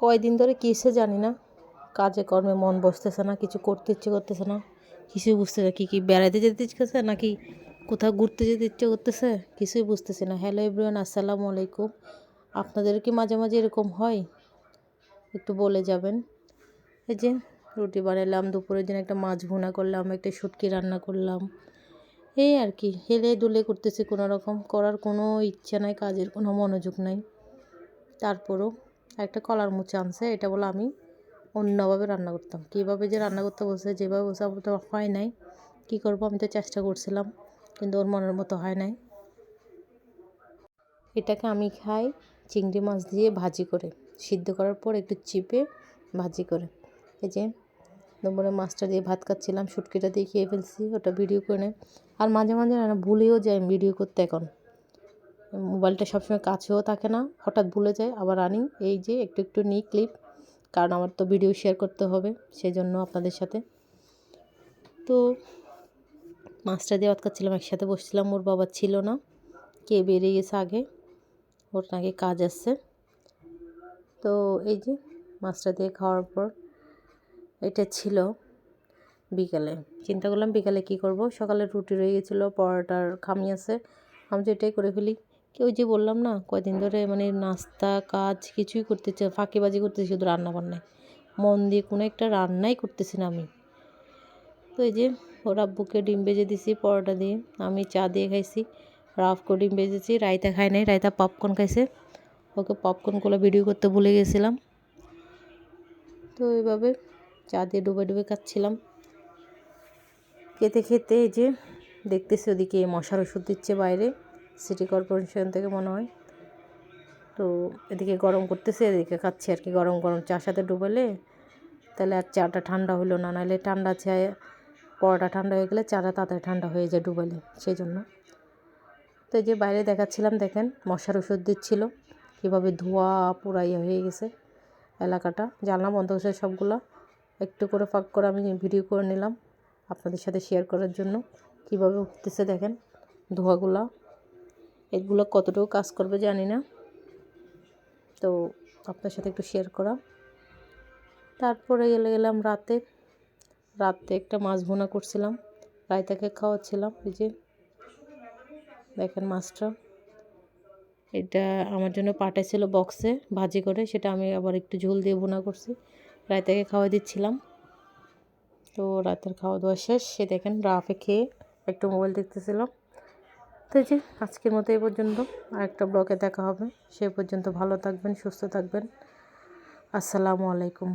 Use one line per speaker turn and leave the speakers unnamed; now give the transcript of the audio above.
কয়দিন ধরে কিসে জানি না। কাজে কর্মে মন বসতেছে না, কিছু করতে ইচ্ছে করতেছে না। কিছুই বুঝতেছে না, কী কী বেড়াতে যেতে ইচ্ছে নাকি কোথাও ঘুরতে যেতে ইচ্ছে করতেছে? কিছুই বুঝতেছি না। হ্যালো এভরিওয়ান আসসালামু আলাইকুম। আপনাদের কি মাঝে মাঝে এরকম হয়? একটু বলে যাবেন। এই যে রুটি বানালাম দুপুরের দিন একটা মাছ ভুনা করলাম, একটা শুটকি রান্না করলাম। এই আর কি, হেলে দুলে করতেছি কোনো রকম করার কোনো ইচ্ছা নাই, কাজের কোনো মনোযোগ নাই। তারপরও একটা কলার মুচা আনছে, এটা বলে আমি অন্যভাবে রান্না করতাম। কীভাবে যে রান্না করতে বসে যেভাবে বসে তো হয় নাই। কী করব, আমি তো চেষ্টা করছিলাম, কিন্তু ওর মনের মতো হয় নাই। এটাকে আমি খাই চিংড়ি মাছ দিয়ে ভাজি করে। সিদ্ধ করার পর একটু চিপে ভাজি করে। এই যে দুপুরে মাছটা দিয়ে ভাত খাচ্ছিলাম, শুটকিটা দিয়ে খেয়ে ফেলছি, ওটা ভিডিও করে আর মাঝে মাঝে ভুলেও যাই ভিডিও করতে এখন। মোবাইলটা সবসময় কাছেও থাকে না, হঠাৎ ভুলে যায়। আবার আনি, এই যে একটু একটু নিই ক্লিপ কারণ আমার তো ভিডিও শেয়ার করতে হবে সেই জন্য আপনাদের সাথে। তো মাছটা দিয়ে ভাত খাচ্ছিলাম একসাথে বসছিলাম, ওর বাবা ছিল না, কে বেরিয়ে গেছে আগে, ওর নাকি কাজ আসছে তো এই যে মাছটা দিয়ে খাওয়ার পর এটা ছিল বিকালে। চিন্তা করলাম বিকালে কি করব? সকালে রুটি রয়ে গেছিল, পরোটার খামি আছে, আমি তো এটাই করে ফেলি। কেউ যে বললাম না, কয়দিন ধরে মানে নাস্তা, কাজ কিছুই করতেছে ফাঁকিবাজি করতেছি শুধু রান্না বান্নায় মন দিয়ে কোনো একটা রান্নাই করতেছি না আমি। তো এই যে, ওর আব্বুকে ডিম বেজে দিছি, পরোটা দিয়ে, আমি চা দিয়ে খাইছি। রাফকে ডিম বেজেছি রায়তা খায় নাই, রায়তা পপকর্ন খাইছে। ওকে পপকর্নগুলো ভিডিও করতে ভুলে গেছিলাম। তো এইভাবে চা দিয়ে ডুবে ডুবে খাচ্ছিলাম। খেতে খেতে এই যে, দেখতেছি ওদিকে মশার ওষুধ দিচ্ছে বাইরে। সিটি কর্পোরেশন থেকে মনে হয়। তো এদিকে গরম করতেছে, এদিকে খাচ্ছি আর কি। গরম গরম চার সাথে ডুবেলে তাহলে আর চাটা ঠান্ডা হলো না। নাহলে ঠান্ডা চায় পরোটা ঠান্ডা হয়ে গেলে চাটা তাড়াতাড়ি ঠান্ডা হয়ে যায় ডুবালে সেই জন্য তো এই যে বাইরে দেখাচ্ছিলাম, দেখেন মশার ওষুধ দিচ্ছিল। কীভাবে ধোয়া পুরাইয়া হয়ে গেছে এলাকাটা। জানলা বন্ধ হয়েছে সবগুলো। একটু করে ফাঁক করে আমি ভিডিও করে নিলাম আপনাদের সাথে শেয়ার করার জন্য। কীভাবে উঠতেছে দেখেন ধোঁয়াগুলা। এগুলো কতটুকু কাজ করবে জানি না। তো আপনার সাথে একটু শেয়ার করা। তারপরে গেলে গেলাম রাতে। রাতে একটা মাছ ভুনা করছিলাম। রায়তাকে খাওয়াচ্ছিলাম, এই যে। দেখেন মাছটা। এটা আমার জন্য পাঠাইছিল বক্সে ভাজি করে, সেটা আমি আবার একটু ঝোল দিয়ে বোনা করছি। রায়তাকে খাওয়া দিচ্ছিলাম। তো রাতের খাওয়া দাওয়া শেষ। সে দেখেন রাফে খেয়ে একটু মোবাইল দেখতেছিলাম। তো এই যে আজকের মতো এই পর্যন্ত। আর একটা ব্লগে দেখা হবে। সে পর্যন্ত ভালো থাকবেন, সুস্থ থাকবেন। আসসালামু আলাইকুম।